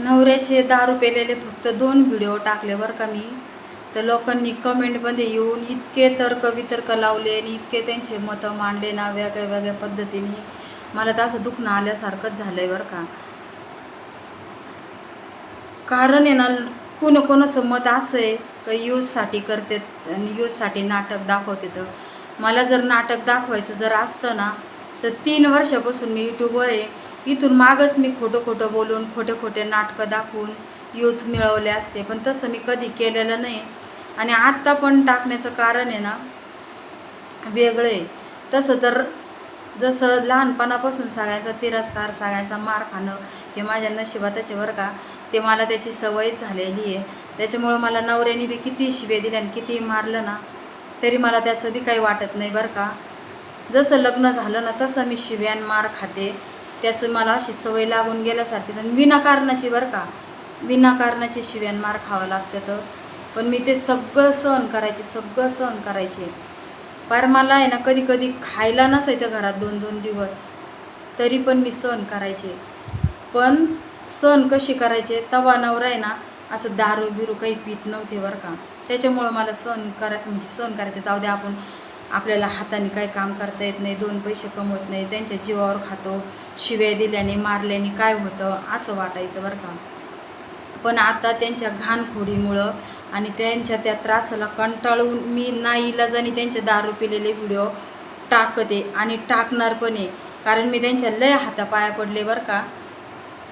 नवऱ्याचे दारू पेलेले फक्त दोन व्हिडिओ टाकले बरं का मी. तर लोकांनी कमेंटमध्ये येऊन इतके तर्क वितर्क लावले आणि इतके त्यांचे मतं मांडले ना वेगळ्या वेगळ्या पद्धतीने. मला तर असं दुखणं आल्यासारखंच झालं आहे बरं का. कारण आहे ना कोण कोणाचं मत असं आहे का यूजसाठी करतात आणि यूजसाठी नाटक दाखवते तर मला जर नाटक दाखवायचं जर असतं ना तर तीन वर्षापासून मी यूट्यूबवर आहे. इथून मागच मी खोटं खोटं बोलून खोटे खोटे नाटकं दाखवून यूज मिळवले असते. पण तसं मी कधी केलेलं नाही. आणि आत्ता पण टाकण्याचं कारण आहे ना वेगळं आहे. तसं तर जसं लहानपणापासून सांगायचा तिरस्कार सांगायचा मार खाणं हे माझ्या नशिबातच आहे बरं का. ते मला त्याची सवयच झालेली आहे. त्याच्यामुळं मला नवऱ्याने बी किती शिवे दिले आणि किती मारलं ना तरी मला त्याचं बी काही वाटत नाही बरं का. जसं लग्न झालं ना तसं मी शिव्यान मार खाते. त्याचं मला अशी सवय लागून गेल्यासारखी आणि विनाकारणाची बरं का. विनाकारणाची शिव्यान मार खावं लागते तर. पण मी ते सगळं सहन करायचे सगळं सहन करायचे. पार मला आहे ना कधी कधी खायला नसायचं घरात दोन दोन दिवस. तरी पण मी सहन करायचे. पण सहन कशी करायचे? तवा नवरा आहे ना असं दारू बिरू काही पित नव्हते बरं का. त्याच्यामुळं मला सहन करा म्हणजे सहन करायचे. जाऊ द्या आपण. आपल्याला हाताने काय काम करता येत नाही दोन पैसे कमवत नाही त्यांच्या जीवावर खातो शिव्या दिल्याने मारल्याने काय होतं असं वाटायचं बरं का. पण आता त्यांच्या घाणखोडीमुळं आणि त्यांच्या त्या त्रासाला कंटाळून मी नाईलाजाने त्यांचे दारू पिलेले व्हिडिओ टाकते आणि टाकणार पण आहे. कारण मी त्यांच्या लय हातापाया पडले बरं का.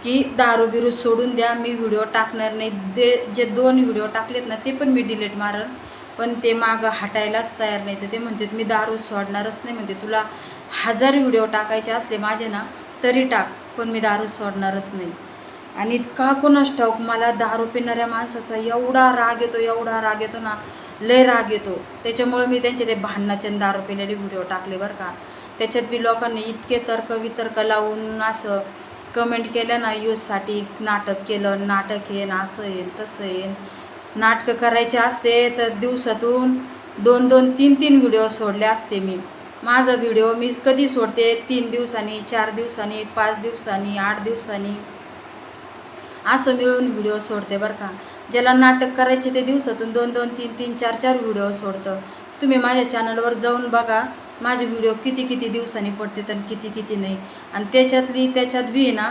की दारू बिरू सोडून द्या मी व्हिडिओ टाकणार नाही. दे जे दोन व्हिडिओ टाकलेत ना ते पण मी डिलीट मारन पण ते मागं हटायलाच तयार नाही. तर ते म्हणतात मी दारू सोडणारच नाही. म्हणते तुला हजार व्हिडिओ टाकायचे असले माझे ना तरी टाक पण मी दारू सोडणारच नाही. आणि इतका कोणच ठाऊक मला दारू पिणाऱ्या माणसाचा एवढा राग येतो एवढा राग येतो ना लय राग येतो. त्याच्यामुळे मी त्यांचे ते भांडणाचे दारू पिलेले व्हिडिओ टाकले बरं का. त्याच्यात बी लोकांनी इतके तर्क वितर्क लावून असं कमेंट केल्या ना यूजसाठी नाटक केलं नाटक येईन असं येईन तसं येईन नाटकं करायचे असते तर दिवसातून दोन दोन तीन तीन व्हिडिओ सोडले असते मी. माझा व्हिडिओ मी कधी सोडते? तीन दिवसांनी चार दिवसांनी पाच दिवसांनी आठ दिवसांनी. असं मिळून व्हिडिओ सोडते बरं का. ज्याला नाटक करायचे ते दिवसातून दोन दोन तीन तीन चार चार व्हिडिओ सोडतं. तुम्ही माझ्या चॅनलवर जाऊन बघा माझे व्हिडिओ किती किती दिवसांनी पडते आणि किती किती नाही. आणि त्याच्यातली त्याच्यात बी ना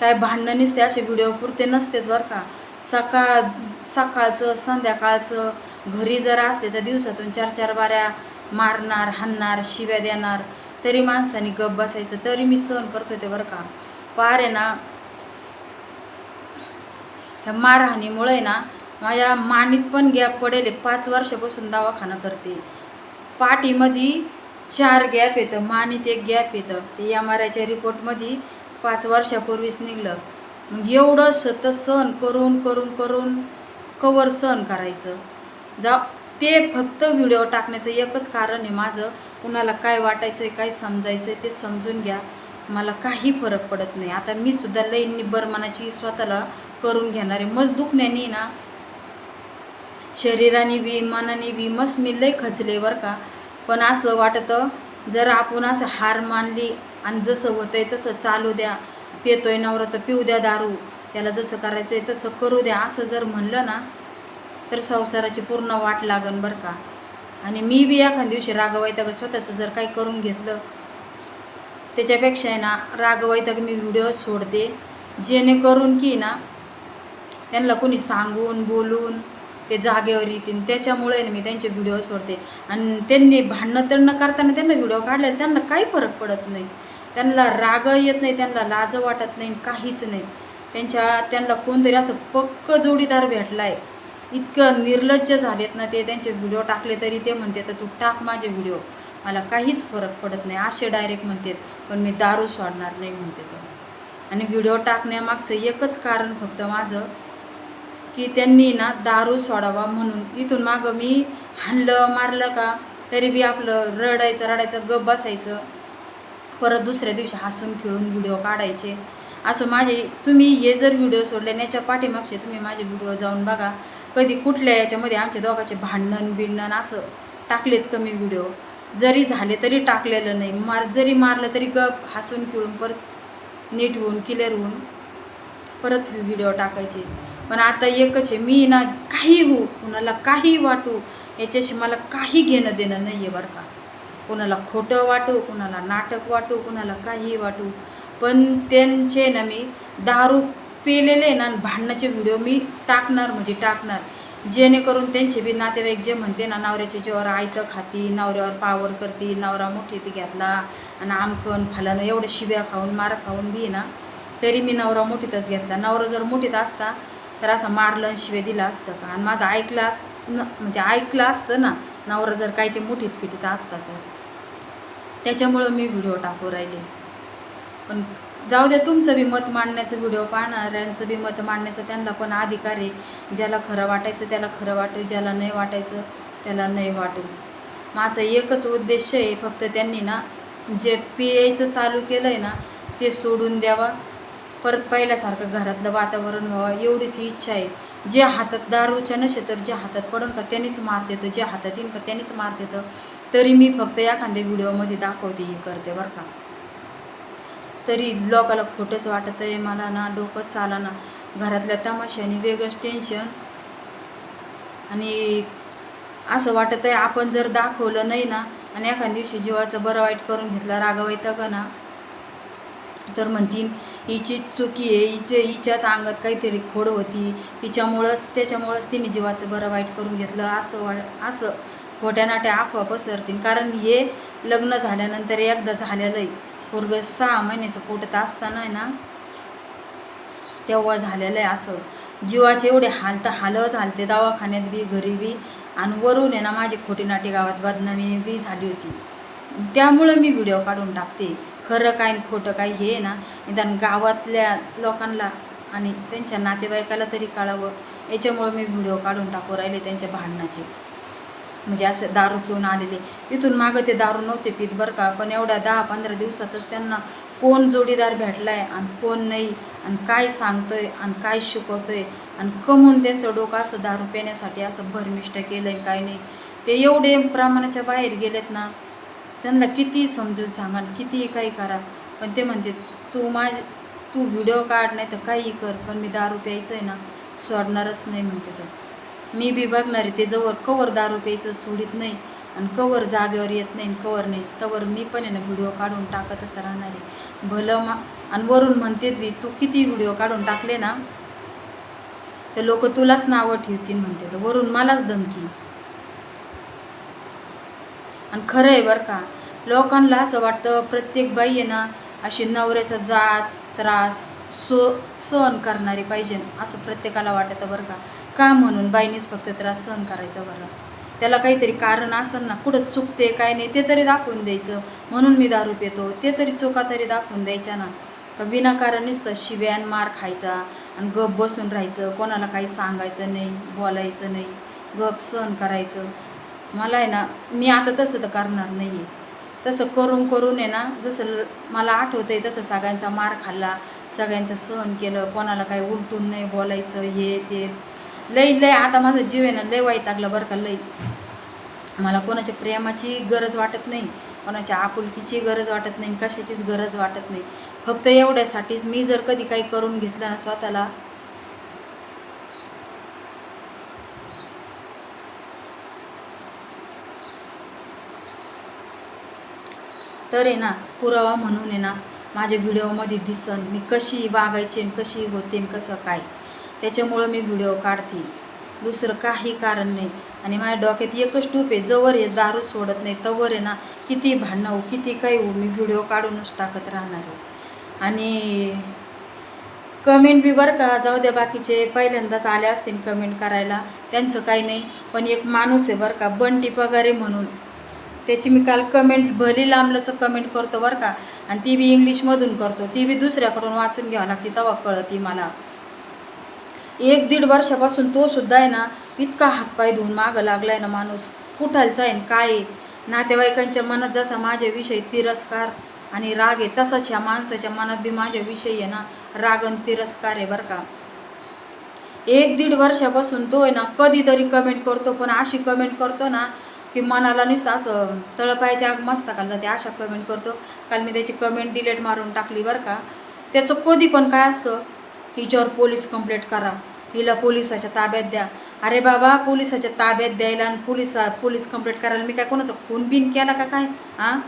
काय भांडणं नसते असे व्हिडिओ पुरते नसतेच बरं का. सकाळ सकाळचं संध्याकाळचं घरी जर असले तर दिवसातून चार चार बाऱ्या मारणार हाणणार शिव्या देणार. तरी माणसाने गप बसायचं तरी मी सहन करतो ते बरं का? पार आहे ना ह्या मारहाणीमुळे ना माझ्या मानीत पण गॅप पडेल पाच वर्षापासून दवाखाना करते. पाठीमध्ये चार गॅप येतं मानीत एक गॅप येतं. ते एम आर आयच्या रिपोर्टमध्ये पाच वर्षापूर्वीच निघलं. मग एवढं सतत सहन करून करून करून कवर सहन करायचं. जा ते फक्त व्हिडिओ टाकण्याचं एकच कारण आहे माझं. कुणाला काय वाटायचं आहे काय समजायचं आहे ते समजून घ्या. मला काही फरक पडत नाही. आता मी सुद्धा लई निब्बर मनाची स्वतःला करून घेणारे मस्त दुखण्याने ना. शरीराने बी मनाने बी मस्त मी लई खचले बरं का. पण असं वाटतं जर आपण असं हार मानली आणि जसं होतं आहे तसं चालू द्या. पितोय नवरा तर पिऊ द्या दारू. त्याला जसं करायचं आहे तसं करू द्या. असं जर म्हणलं ना तर संसाराची पूर्ण वाट लागन बरं का. आणि मी बी एखाद्या दिवशी रागवायतग स्वतःचं जर काही करून घेतलं त्याच्यापेक्षा आहे ना रागवायतग मी व्हिडिओ सोडते. जेणेकरून की ना त्यांना कोणी सांगून बोलून ते जागेवर येतील. त्याच्यामुळे मी त्यांचे व्हिडिओ सोडते. आणि त्यांनी भांडणं तडणं करताना त्यांना व्हिडिओ काढले त्यांना काही फरक पडत नाही. त्यांना राग येत नाही त्यांना लाज वाटत नाही काहीच नाही. त्यांच्या त्यांना कोणतरी असं पक्क जोडीदार भेटला आहे इतकं निर्लज्ज झालेत ना ते त्यांचे व्हिडिओ टाकले तरी ते म्हणते तर तू टाक माझे व्हिडिओ मला काहीच फरक पडत नाही असे डायरेक्ट म्हणतात पण मी दारू सोडणार नाही म्हणते तर आणि व्हिडिओ टाकण्यामागचं एकच कारण फक्त माझं की त्यांनी ना दारू सोडावा म्हणून इथून मागं मी हाणलं मारलं का तरी बी आपलं रडायचं रडायचं गप बसायचं. परत दुसऱ्या दिवशी हसून खेळून व्हिडिओ काढायचे. असं माझे तुम्ही हे जर व्हिडिओ सोडले आणि याच्या पाठीमागचे तुम्ही माझे व्हिडिओ जाऊन बघा. कधी कुठल्या याच्यामध्ये आमच्या दोघांचे भांडण बिंडण असं टाकलेत कमी व्हिडिओ जरी झाले तरी टाकलेलं नाही. मार जरी मारलं तरी गप हसून खेळून परत नीट होऊन क्लिअर होऊन परत व्हिडिओ टाकायचे. पण आता एकच आहे मी ना काही हो कुणाला काही वाटू याच्याशी मला काही घेणं देणं नाही आहे बरं का. कुणाला खोटं वाटू कुणाला नाटक वाटू कुणाला काही वाटू. पण त्यांचे ना मी दारू पेलेले ना आणि भांडणाचे व्हिडिओ मी टाकणार म्हणजे टाकणार. जेणेकरून त्यांचे बी नातेवाईक जे म्हणते ना नवऱ्याच्या जेव्हा आयतं खाती नवऱ्यावर पावर करती नवरा मोठी ती घेतला आणि आमकन फलानं एवढं शिव्या खाऊन मार खाऊन बी ना तरी मी नवरा मोठीतच घेतला. नवरा जर मोठीत असता तर असं मारलं आणि शिव्या दिलं असतं का? आणि माझं ऐकलं अस न म्हणजे ऐकलं असतं ना नवरा जर काही ते मोठीत पिटीत असतात तर. त्याच्यामुळं मी व्हिडिओ टाकू राहिले. पण जाऊ द्या तुमचं बी मत मांडण्याचं व्हिडिओ पाहणाऱ्यांचं बी मत मांडण्याचं त्यांना पण अधिकार आहे. ज्याला खरं वाटायचं त्याला खरं वाटू ज्याला नाही वाटायचं त्याला नाही वाटू. माझा एकच उद्देश आहे फक्त त्यांनी ना जे पियायचं चालू केलं आहे ना ते सोडून द्यावा. परत पहिल्यासारखं घरातलं वातावरण व्हावं एवढीच इच्छा आहे. जे हातात दारूच्या नसे तर जे हातात पडून का त्यांनीच मारत येतं जे हातात येईन का त्यांनीच मारत येतं तरी मी फक्त एखाद्या व्हिडिओमध्ये दाखवते हे करते बरं का. तरी लोकाला खोटंच वाटत आहे मला ना डोकंच चाला ना घरातल्या तमाशाने वेगळंच टेन्शन आणि असं वाटत आहे आपण जर दाखवलं नाही ना आणि एखाद्या दिवशी जीवाचं बरं वाईट करून घेतला रागवायचं का ना तर म्हणतील हिची चुकी आहे हिचे हिच्याच अंगात काहीतरी खोड होती. हिच्यामुळंच त्याच्यामुळंच तिने जीवाचं बरं वाईट करून घेतलं. असं वा असं खोट्या नाट्या अफवा पसरतील. कारण हे लग्न झाल्यानंतर एकदा झालेलं आहे पोरग सहा महिन्याचं पोटत असताना आहे ना तेव्हा झालेलं आहे असं. जीवाचे एवढे हाल तर हाल झालते. दवाखान्यात बी घरी बी. आणि वरून आहे ना माझी खोटी नाटी गावात बदनामी बी झाली होती. त्यामुळं मी व्हिडिओ काढून टाकते. खरं काय आणि खोटं काय हे ना निदान गावातल्या लोकांना आणि त्यांच्या नातेवाईकाला तरी कळावं. याच्यामुळं मी व्हिडिओ काढून टाकू राहिले त्यांच्या भांडणाचे. म्हणजे असं दारू पिऊन आलेले. इथून मागं ते दारू नव्हते पीत बरं का पण एवढ्या दहा पंधरा दिवसातच त्यांना कोण जोडीदार भेटला आहे आणि कोण नाही आणि काय सांगतोय आणि काय शिकवतोय आणि कमून त्यांचं डोकं असं दारू पिण्यासाठी असं भरमिष्ट केलं आहे काय नाही. ते एवढे प्रमाणाच्या बाहेर गेलेत ना त्यांना किती समजून सांगा कितीही काही करा पण ते म्हणते तू माझ तू व्हिडिओ काढ नाही तर काही कर पण मी दारू प्यायचं आहे ना सोडणारच नाही म्हणते तर मी बी बघणार आहे ते जवळ कवर दारू प्यायचं सोडित नाही आणि कवर जागेवर येत नाही आणि कवर नाही तवर मी पण आहे ना व्हिडिओ काढून टाकत असं राहणार आहे. भलं मा आणि वरून म्हणते बी तू किती व्हिडिओ काढून टाकले ना तर लोक तुलाच नावं ठेवतील म्हणते तर वरून मलाच धमकी. आणि खरं आहे बरं का. लोकांना असं वाटतं प्रत्येक बाई आहे ना अशी नवऱ्याचा जाच त्रास सो सहन करणारी पाहिजे असं प्रत्येकाला वाटतं बरं का. का म्हणून बाईनीच फक्त त्रास सहन करायचा बरं? त्याला काहीतरी कारण असेल ना कुठं चुकते काय नाही ते तरी दाखवून द्यायचं. म्हणून मी दारू पितो ते तरी चुका तरी दाखवून द्यायच्या ना. का विनाकारण नुसतं शिव्यान मार खायचा आणि गप बसून राहायचं कोणाला काही सांगायचं नाही बोलायचं नाही गप सहन करायचं. मला आहे ना मी आता तसं तर करणार नाही आहे तसं करून करून आहे ना जसं मला आठवतं आहे तसं सगळ्यांचा मार खाल्ला सगळ्यांचं सहन केलं कोणाला काही उलटून नाही बोलायचं हे ते. लई लय आता माझं जीव आहे ना लय वाईट लागलं बरं का लई मला कोणाच्या प्रेमाची गरज वाटत नाही कोणाच्या आपुलकीची गरज वाटत नाही कशाचीच गरज वाटत नाही. फक्त एवढ्यासाठीच मी जर कधी काही करून घेतलं ना स्वतःला तर आहे ना पुरावा म्हणून आहे ना माझ्या व्हिडिओमध्ये दिसन मी कशी वागायची आणि कशी होते आणि कसं काय. त्याच्यामुळं मी व्हिडिओ काढते. दुसरं काही कारण नाही. आणि माझ्या डोक्यात एकच टूप आहे जवळ आहे दारू सोडत नाही. तवर आहे ना किती भांडणं हो किती काही हो मी व्हिडिओ काढूनच टाकत राहणार आहे. आणि कमेंट बी बरं का जाऊ द्या बाकीचे पहिल्यांदाच आले असतील कमेंट करायला त्यांचं काही नाही. पण एक माणूस आहे बरं का बंटी पगारे म्हणून. त्याची मी काल कमेंट भली लांबलंचं कमेंट करतो बरं का. आणि ती बी इंग्लिशमधून करतो. ती बी दुसऱ्याकडून वाचून घ्यावं लागते तेव्हा कळती मला. एक दीड वर्षापासून तो सुद्धा आहे ना इतका हातपाय धुवून मागं लागलाय ना माणूस. कुठालचा आहे काय नातेवाईकांच्या मनात जसा माझ्याविषयी तिरस्कार आणि राग आहे तसाच ह्या माणसाच्या मनात बी माझ्याविषयी आहे ना राग आणि तिरस्कार आहे बरं का. एक दीड वर्षापासून तो आहे ना कधीतरी कमेंट करतो पण अशी कमेंट करतो ना की मनाला नुसतं असं तळपायच्या आग मस्तकाला जाते. अशा कमेंट करतो. काल मी त्याची कमेंट डिलीट मारून टाकली बरं का. त्याचं कधी पण काय असतं हिच्यावर पोलीस कंप्लेंट करा हिला पोलिसाच्या ताब्यात द्या. अरे बाबा पोलिसाच्या ताब्यात द्यायला आणि पोलिसा पोलीस कंप्लेंट करायला मी काय कोणाचं खून बिन केला का काय? हां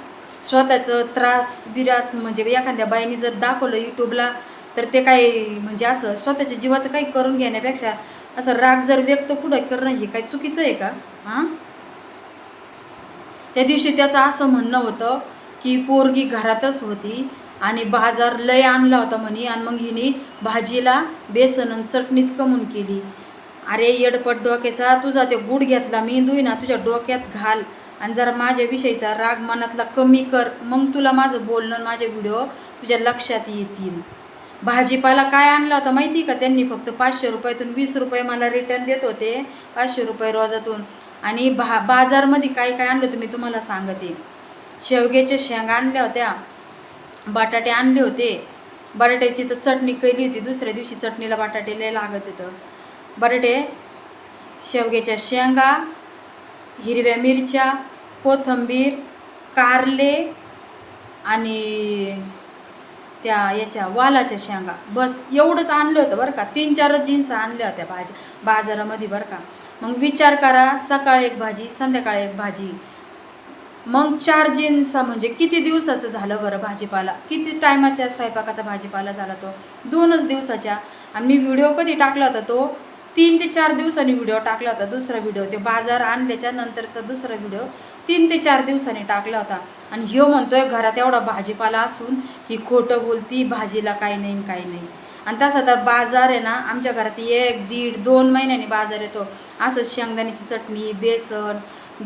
स्वतःचं त्रास बिरास म्हणजे एखाद्या बाईने जर दाखवलं यूट्यूबला तर ते काय म्हणजे असं स्वतःच्या जीवाचं काही करून घेण्यापेक्षा असं राग जर व्यक्त कुठं करणं हे काय चुकीचं आहे का? हां त्या दिवशी त्याचं असं म्हणणं होतं की पोरगी घरातच होती आणि बाजार लय आणला होता म्हणे. आणि मग हिने भाजीला बेसन आणि चटणीच कमून केली. अरे येडपट डोक्याचा तुझा ते गुड घेतला मेंदू ना तुझ्या डोक्यात घाल. आणि जरा माझ्याविषयीचा राग मनातला कमी कर. मग तुला माझं बोलणं माझे व्हिडिओ तुझ्या लक्षात येतील. भाजीपाला काय आणला होता माहिती का? त्यांनी फक्त पाचशे रुपयातून वीस रुपये मला रिटर्न देत होते. पाचशे रुपये रोजातून. आणि भा बाजारमध्ये काय काय आणलं होतं मी तुम्हाला सांगते. शेवग्याच्या शेंगा आणल्या होत्या बटाटे आणले होते. बटाट्याची तर चटणी केली होती दुसऱ्या दिवशी चटणीला बटाटे लय लागत होतं. बटाटे शेवग्याच्या शेंगा हिरव्या मिरच्या कोथिंबीर कारले आणि त्या याच्या वालाच्या शेंगा. बस एवढंच आणलं होतं बरं का. तीन चारच जीन्स आणल्या होत्या भाज्या बाजारामध्ये बरं का. मग विचार करा सकाळी एक भाजी संध्याकाळी एक भाजी. मग चार जीन्स म्हणजे किती दिवसाचं झालं बरं भाजीपाला? किती टायमाच्या स्वयंपाकाचा भाजीपाला झाला तो? दोनच दिवसाच्या. आणि मी व्हिडिओ कधी टाकला होता तो? तीन ते चार दिवसांनी व्हिडिओ टाकला होता दुसरा व्हिडिओ. ते बाजार आणल्याच्या नंतरचा दुसरा व्हिडिओ तीन ते चार दिवसांनी टाकला होता. आणि ह्यो म्हणतोय घरात एवढा भाजीपाला असून ही खोटं बोलती भाजीला काही नाही काही नाही. आणि तसा तर बाजार आहे ना आमच्या घरात एक दीड दोन महिन्यांनी बाजार येतो. असंच शेंगदाण्याची चटणी बेसन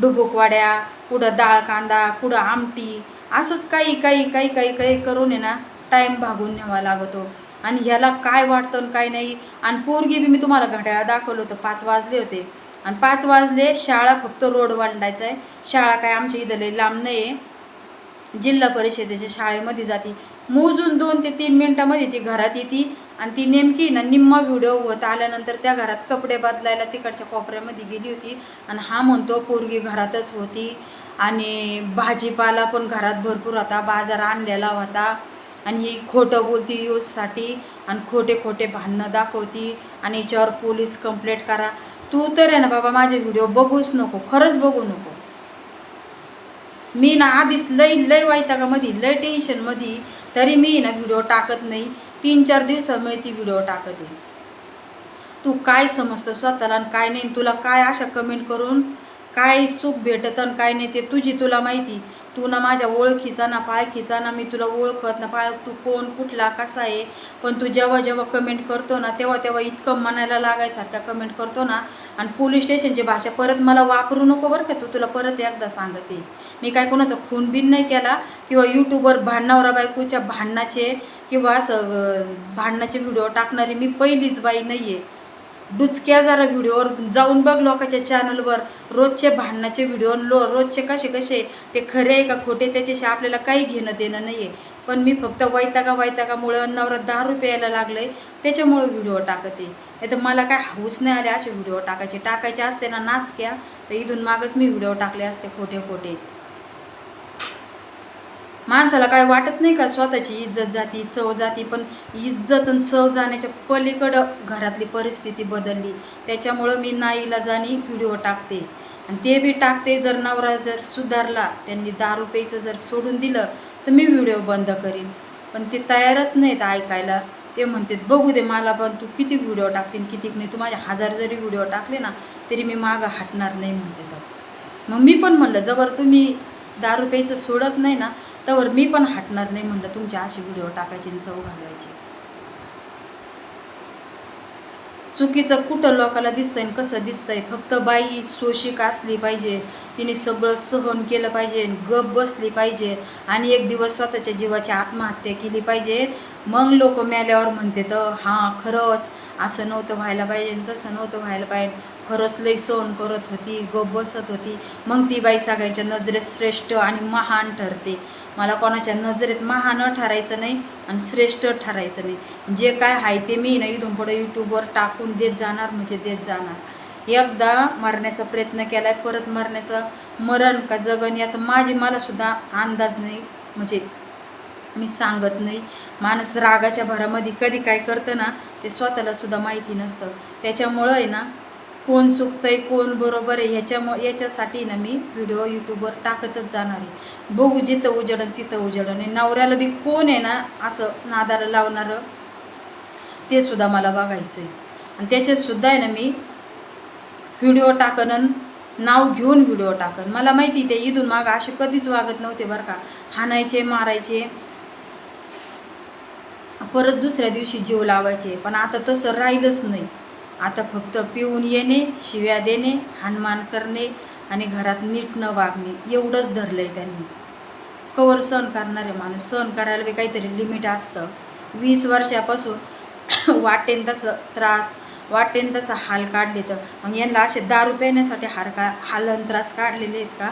डुबुकवाड्या कुठं डाळ कांदा कुठं आमटी असंच काही काही काही काही काही करून आहे ना टाईम भागून न्यावा लागतो. आणि ह्याला काय वाटतं आणि काय नाही आणि पोरगी बी मी तुम्हाला घड्याळा दाखवलं होतं पाच वाजले होते. आणि पाच वाजले शाळा फक्त रोड वांडायचा आहे. शाळा काय आमच्या इथं लई लांब नाही आहे जिल्हा परिषदेच्या शाळेमध्ये जाते. मोजून दोन ते तीन मिनटामध्ये ती घरात येते. आणि ती नेमकी ना निम्मा व्हिडिओ होत आल्यानंतर त्या घरात कपडे बदलायला तिकडच्या कोपऱ्यामध्ये गेली होती. आणि हा म्हणतो पोरगी घरातच होती आणि भाजीपाला पण घरात भरपूर होता. बाजार आणलेला होता आणि ही खोटं बोलती यूजसाठी आणि खोटे खोटे भांडणं दाखवती आणि याच्यावर पोलीस कंप्लेंट करा. तू तर आहे ना बाबा माझे व्हिडिओ बघूच नको खरंच बघू नको. मी ना आधीच लई लय वैतागामध्ये लय टेन्शनमध्ये तरी मी ना व्हिडिओ टाकत नाही. तीन चार दिवसामुळे ती व्हिडिओ टाकते तू काय समजतं स्वतःला आणि काय नाही? तुला काय अशा कमेंट करून काय सुख भेटतं आणि काय नाही ते तुझी तुला माहिती. तू ना माझ्या ओळखीचा ना पाळखीचा ना मी तुला ओळखत ना पाळ तू कोण कुठला कसा आहे? पण तू जेव्हा जेव्हा कमेंट करतो ना तेव्हा तेव्हा इतकं मनाला लागायसारखा कमेंट करतो ना. आणि पोलीस स्टेशनची भाषा परत मला वापरू नको बरं का तू. तुला परत एकदा सांगते. मी काय कोणाचा खूनबीन नाही केला किंवा यूट्यूबवर भांडणावरा बायकोच्या भांडणाचे किंवा असं भांडणाचे व्हिडिओ टाकणारी मी पहिलीच बाई नाही आहे डुचक्या जरा व्हिडिओवर जाऊन बघ लोकांच्या चॅनलवर रोजचे भांडणाचे व्हिडिओ लो रोजचे कसे कसे ते खरे आहे का खोटे त्याच्याशी आपल्याला काही घेणं देणं नाही आहे पण मी फक्त वैतागा वैतागामुळं नवरा दहा प्यायला लागलं आहे त्याच्यामुळे व्हिडिओ टाकते. नाही तर मला काय हाऊस नाही आले असे व्हिडिओ टाकायचे. टाकायचे असते ना नासक्या तर इथून मागच मी व्हिडिओ टाकले असते खोटे खोटे माणसाला काय वाटत नाही का? स्वतःची इज्जत जाती चव जाती पण इज्जत आणि चव जाण्याच्या पलीकडं घरातली परिस्थिती बदलली. त्याच्यामुळं मी नाईला जाणी व्हिडिओ टाकते. आणि ते बी टाकते जर नवरा जर सुधारला त्यांनी दारू प्यायचं जर सोडून दिलं तर मी व्हिडिओ बंद करीन. पण ते तयारच नाहीत ऐकायला. ते म्हणतात बघू दे मला पण तू किती व्हिडिओ टाकतील किती नाही. तू माझे हजार जरी व्हिडिओ टाकले ना तरी मी मागं हटणार नाही म्हणते तर मग मी पण म्हणलं जबर तुम्ही दारू प्यायचं सोडत नाही ना तर मी पण हटणार नाही म्हणलं तुमच्या अशी व्हिडिओ टाकायची आणि चव घालायची. चुकीचं कुठं लोकाला दिसतंय आणि कसं दिसतंय? फक्त बाई सोशिक असली पाहिजे तिने सगळं सहन केलं पाहिजे गप बसली पाहिजे आणि एक दिवस स्वतःच्या जीवाची आत्महत्या केली पाहिजे. मग लोक मेल्यावर म्हणते तर हां खरंच असं नव्हतं व्हायला पाहिजे तसं नव्हतं व्हायला पाहिजे. खरंच लई सोन करत होती गप बसत होती. मग ती बाई सगळ्यांच्या नजरेत श्रेष्ठ आणि महान ठरते. मला कोणाच्या नजरेत महान ठरायचं नाही आणि श्रेष्ठ ठरायचं नाही. जे काय आहे ते मी ना इथून पुढे यूट्यूबवर टाकून देत जाणार म्हणजे देत जाणार. एकदा मरण्याचा प्रयत्न केला आहे परत मरण्याचं मरण का जगन याचा माझी मलासुद्धा अंदाज नाही म्हणजे मी सांगत नाही. माणूस रागाच्या भरामध्ये कधी काय करतं ना ते स्वतःला सुद्धा माहिती नसतं. त्याच्यामुळं आहे ना कोण चुकतंय कोण बरोबर आहे ह्याच्यामु याच्यासाठी ना मी व्हिडिओ यूट्यूबवर टाकतच जाणार आहे. बघू जिथं उजडन तिथं उजडन. आणि नवऱ्याला बी कोण आहे ना असं नादाला लावणारं ते सुद्धा मला बघायचं आहे आणि त्याच्यातसुद्धा आहे ना मी व्हिडिओ टाकन नाव घेऊन व्हिडिओ टाकन. मला माहिती ते इथून मागं असे कधीच वागत नव्हते बरं का. हाणायचे मारायचे परत दुसऱ्या दिवशी जीव लावायचे. पण आता तसं राहिलंच नाही. आता फक्त पिऊन येणे शिव्या देणे हानमान करणे आणि घरात नीट न वागणे एवढंच धरलं आहे त्यांनी. कवर सहन करणारे माणूस सहन करायला बी काहीतरी लिमिट असतं. वीस वर्षापासून वाटेन तसं त्रास वाटेन तसं हाल काढले तर. मग यांना असे दारू पेण्यासाठी हार का हालन त्रास काढलेले आहेत का?